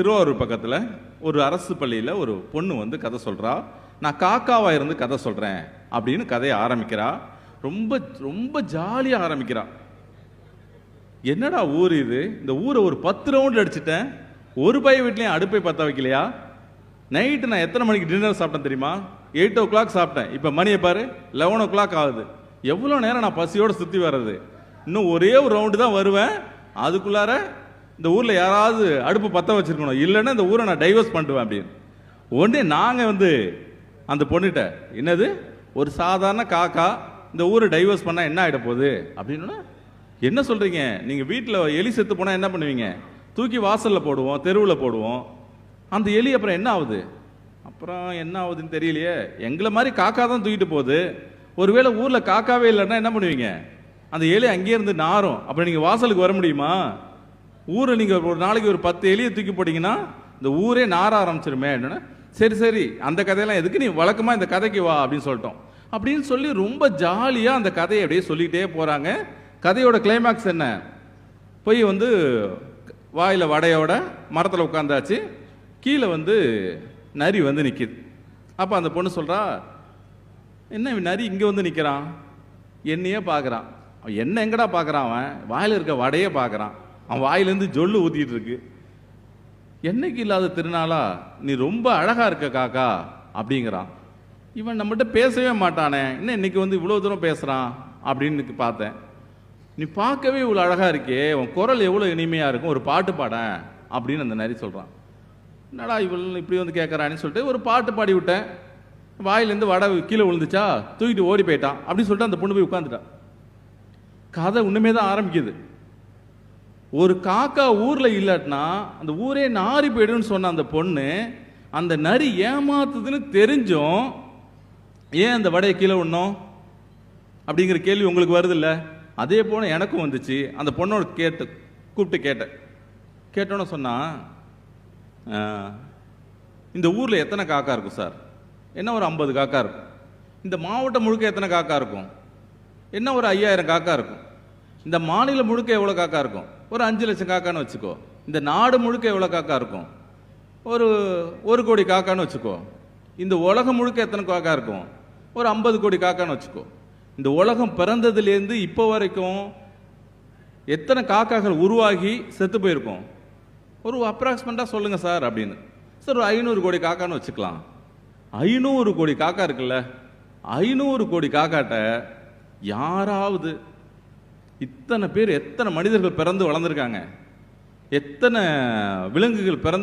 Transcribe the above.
திருவாரூர் பக்கத்தில் ஒரு அரசு பள்ளியில் ஒரு பொண்ணு வந்து கதை சொல்கிறா நான் காக்காவாக இருந்து கதை சொல்கிறேன் அப்படின்னு கதையை ஆரம்பிக்கிறா. ரொம்ப ரொம்ப ஜாலியாக ஆரம்பிக்கிறா. என்னடா ஊர் இது? இந்த ஊரை ஒரு பத்து ரவுண்ட் அடிச்சிட்டேன். ஒரு பைய வீட்லையும் அடுப்பை பற்ற வைக்கலையா? நைட்டு நான் எத்தனை மணிக்கு டின்னர் சாப்பிட்டேன் தெரியுமா? எயிட் ஓ கிளாக் சாப்பிட்டேன். இப்போ மணியை பாரு லெவன் ஓ கிளாக் ஆகுது. எவ்வளோ நேரம் நான் பசியோடு சுற்றி வர்றது? இன்னும் ஒரே ஒரு ரவுண்டு தான் வருவேன். அதுக்குள்ளார இந்த ஊரில் யாராவது அடுப்பு பற்ற வச்சுருக்கணும் இல்லைன்னா இந்த ஊரை நான் டைவர்ஸ் பண்ணிடுவேன் அப்படின்னு. உடனே நாங்கள் வந்து அந்த பொண்ணுகிட்ட என்னது? ஒரு சாதாரண காக்கா இந்த ஊரை டைவர்ஸ் பண்ணால் என்ன ஆகிட போகுது? அப்படின்னா என்ன சொல்கிறீங்க நீங்கள் வீட்டில் எலி செத்து போனால் என்ன பண்ணுவீங்க? தூக்கி வாசலில் போடுவோம் தெருவில் போடுவோம். அந்த எலி அப்புறம் என்ன ஆகுது? அப்புறம் என்ன ஆகுதுன்னு தெரியலையே. எங்களை மாதிரி காக்கா தான் தூக்கிட்டு போகுது. ஒருவேளை ஊரில் காக்காவே இல்லைன்னா என்ன பண்ணுவீங்க? அந்த எலி அங்கேயே இருந்து நாரும் அப்புறம் நீங்கள் வாசலுக்கு வர முடியுமா? ஊரை நீங்கள் ஒரு நாளைக்கு ஒரு பத்து எலியை தூக்கி போட்டிங்கன்னா இந்த ஊரே நார ஆரம்பிச்சிருமே என்னன்னா சரி சரி அந்த கதையெல்லாம் எதுக்கு? நீ வழக்கமாக இந்த கதைக்கு வா அப்படின்னு சொல்லிட்டோம். அப்படின்னு சொல்லி ரொம்ப ஜாலியாக அந்த கதையை அப்படியே சொல்லிக்கிட்டே போகிறாங்க கதையோட கிளைமேக்ஸ் என்ன? போய் வந்து வாயில் வடையோட மரத்தில் உட்காந்தாச்சு கீழே வந்து நரி வந்து நிற்கிது அப்போ அந்த பொண்ணு சொல்கிறா என்ன நரி இங்கே வந்து நிற்கிறான் என்னையே பார்க்குறான். அவன் என்ன எங்கடா பார்க்குறான் அவன்? வாயில் இருக்க வடையே பார்க்குறான். அவன் வாயிலேருந்து ஜொல்லு ஊற்றிட்டு இருக்கு. என்னைக்கு இல்லாத திருநாளா? நீ ரொம்ப அழகாக இருக்க காக்கா அப்படிங்கிறான். இவன் நம்மகிட்ட பேசவே மாட்டானே. என்ன இன்னைக்கு வந்து இவ்வளோ தூரம் பேசுகிறான் அப்படின்னு பார்த்தேன். நீ பார்க்கவே இவ்வளோ அழகாக இருக்கே. உன் குரல் எவ்வளோ இனிமையாக இருக்கும். ஒரு பாட்டு பாடேன் அப்படின்னு அந்த நரி சொல்கிறான் என்னடா இவள் இப்படி வந்து கேட்குறான்னு சொல்லிட்டு ஒரு பாட்டு பாடி விட்டேன். வாயிலேருந்து வடை கீழே விழுந்துச்சா? தூக்கிட்டு ஓடி போயிட்டான். அப்படின்னு சொல்லிட்டு அந்த பொண்ணு போய் உட்காந்துட்டான் கதை ஒன்றுமே தான் ஆரம்பிக்குது. ஒரு காக்கா ஊரில் இல்லாட்டினா அந்த ஊரே நாரி போயிடும்னு சொன்ன அந்த பொண்ணு அந்த நரி ஏமாத்துதுன்னு தெரிஞ்சும் ஏன் அந்த வடையை கீழே விடணும் அப்படிங்கிற கேள்வி உங்களுக்கு வருது இல்லை அதே போல எனக்கும் வந்துச்சு. அந்த பொண்ணோட கேட்டு கூப்பிட்டு கேட்டேன். கேட்டோன்னு சொன்னா இந்த ஊரில் எத்தனை காக்கா இருக்கும் சார்? என்ன ஒரு ஐம்பது காக்கா இருக்கும். இந்த மாவட்டம் முழுக்க எத்தனை காக்கா இருக்கும்? என்ன ஒரு ஐயாயிரம் காக்கா இருக்கும்? இந்த மாநிலம் முழுக்க எவ்வளோ காக்கா இருக்கும்? ஒரு அஞ்சு லட்சம் காக்கான்னு வச்சுக்கோ. இந்த நாடு முழுக்க எவ்வளோ காக்கா இருக்கும்? ஒரு ஒரு கோடி காக்கான்னு வச்சுக்கோ. இந்த உலகம் முழுக்க எத்தனை காக்கா இருக்கும்? ஒரு ஐம்பது கோடி காக்கான்னு வச்சுக்கோ. இந்த உலகம் பிறந்ததுலேருந்து இப்போ வரைக்கும் எத்தனை காக்காக்கள் உருவாகி செத்து போயிருக்கும்? ஒரு அப்ராக்சிமேட்டாக சொல்லுங்கள் சார் அப்படின்னு. சார் ஒரு ஐநூறு கோடி காக்கான்னு வச்சுக்கலாம். ஐநூறு கோடி காக்கா இருக்குல்ல? ஐநூறு கோடி காக்காட்ட யாராவது இத்தனை பேர் எத்தனை மனிதர்கள் பிறந்து வளர்ந்துருக்காங்க? எத்தனை விலங்குகள் பிறந்து